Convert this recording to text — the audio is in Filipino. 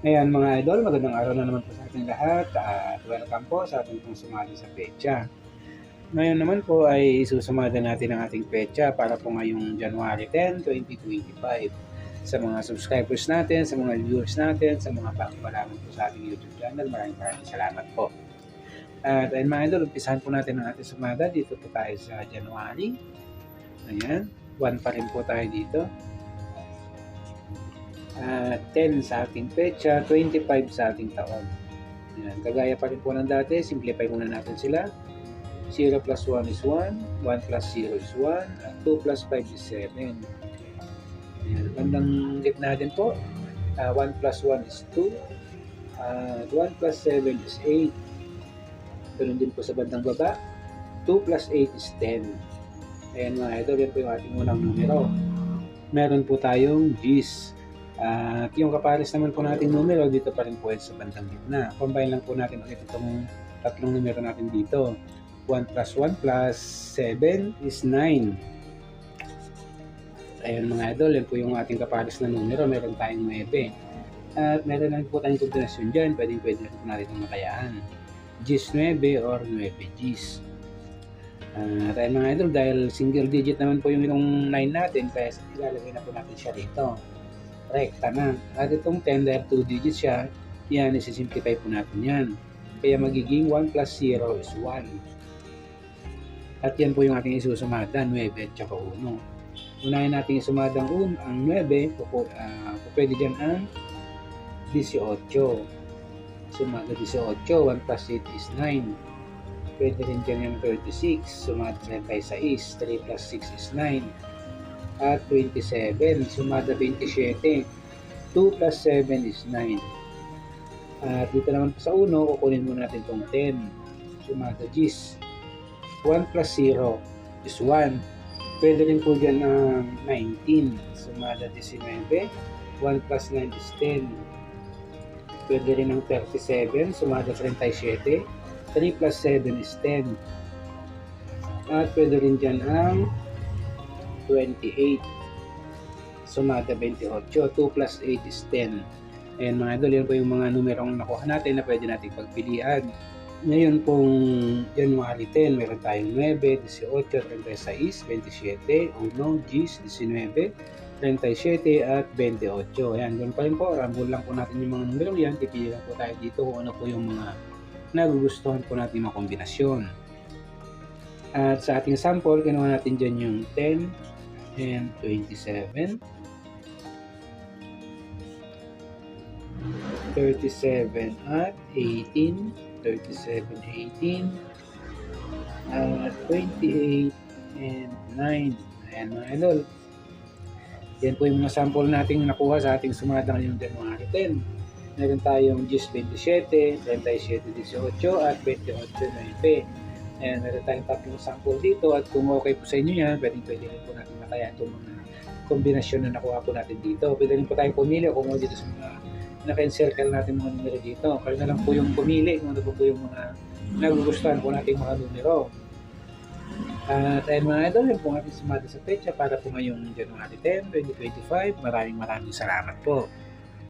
Ayan mga idol, magandang araw na naman po sa ating lahat at welcome po sa ating pong sumali sa pecha. Ngayon naman po ay isusumada natin ang ating pecha para po ngayong January 10, 2025. Sa mga subscribers natin, sa mga viewers natin, sa mga bago pa lamang po sa ating YouTube channel, maraming maraming salamat po. At ayun mga idol, umpisahan po natin ang ating sumada. Dito po tayo sa January. Ayan, 1 pa rin po tayo dito. At 10 sa ating pecha, 25 sa ating taon. Ayan, kagaya pa rin po ng dati, simplify muna natin sila. 0 plus 1 is 1, 1 plus 0 is 1, at 2 plus 5 is 7. Ayan, bandang gitna din po, uh, 1 plus 1 is 2, at 1 plus 7 is 8. Ganun din po sa bandang baba, 2 plus 8 is 10. Ayan mga idol, yan po yung ating unang numero. Meron po tayong G's. At yung kapares naman po natin numero, dito pa rin po sa bandang gitna. Combine lang po natin ulit itong tatlong numero natin dito. 1 plus 1 plus 7 is 9. Ayan mga idol, yan po yung ating kapares na numero. Meron tayong 9. At meron lang po tayong kombinasyon dyan. Pwede pwede po natin itong makayaan. G's 9 or 9 G's. Uh, tayo mga idol, dahil single digit naman po yung itong 9 natin, kaya ilalagay na po natin siya dito rekta na. At itong 10 dahil 2 digits siya, yan, isisimplify po natin yan. Kaya magiging 1 plus 0 is 1. At yan po yung ating isusumada, 9 at saka 1. Unahin natin isumada ang, ang 9, po, uh, pwede dyan ang 18. Sumada 18, 1 plus 8 is 9. Pwede rin dyan yung 36, sumada rin tayo sa is, 3 plus 6 is 9 at 27. Sumada 27. 2 plus 7 is 9. At dito naman sa 1, kukunin muna natin itong 10. Sumada G's. 1 plus 0 is 1. Pwede rin po dyan ng 19. Sumada 19. 1 plus 9 is 10. Pwede rin ng 37. Sumada 37. 3 plus 7 is 10. At pwede rin dyan ang 28. Sumada 28. 2 plus 8 is 10. Ayan mga idol, yan po yung mga numerong nakuha natin na pwede natin pagpilian. Ngayon pong January 10, meron tayong 9, 18, 36, 27, 1, G's, 19, 37 at 28. Ayan, ganun pa rin po. Rambol lang po natin yung mga numero yan. Pipili lang po tayo dito kung ano po yung mga nagugustuhan po natin mga kombinasyon. At sa ating sample, ginawa natin dyan yung 10 and 27. 37 at 18. 37, 18. At 28 and 9. Ayan mga idol. Yan po yung mga sample nating nakuha sa ating sumada ngayong January 10. Meron tayong GIS 27, 37, 18 at 28, 9. Ayan, meron tayong tatlong sample dito at kung okay po sa inyo yan, pwedeng pwede rin po natin makaya itong mga kombinasyon na nakuha po natin dito. Pwede rin po tayong pumili kung dito sa mga naka-encircle natin mga numero dito. Kayo na lang po yung pumili kung ano po, po yung mga nagugustuhan po natin mga numero. At ayun mga idol, yun po ating sumada sa pecha para po ngayong January 10, 2025. Maraming maraming salamat po.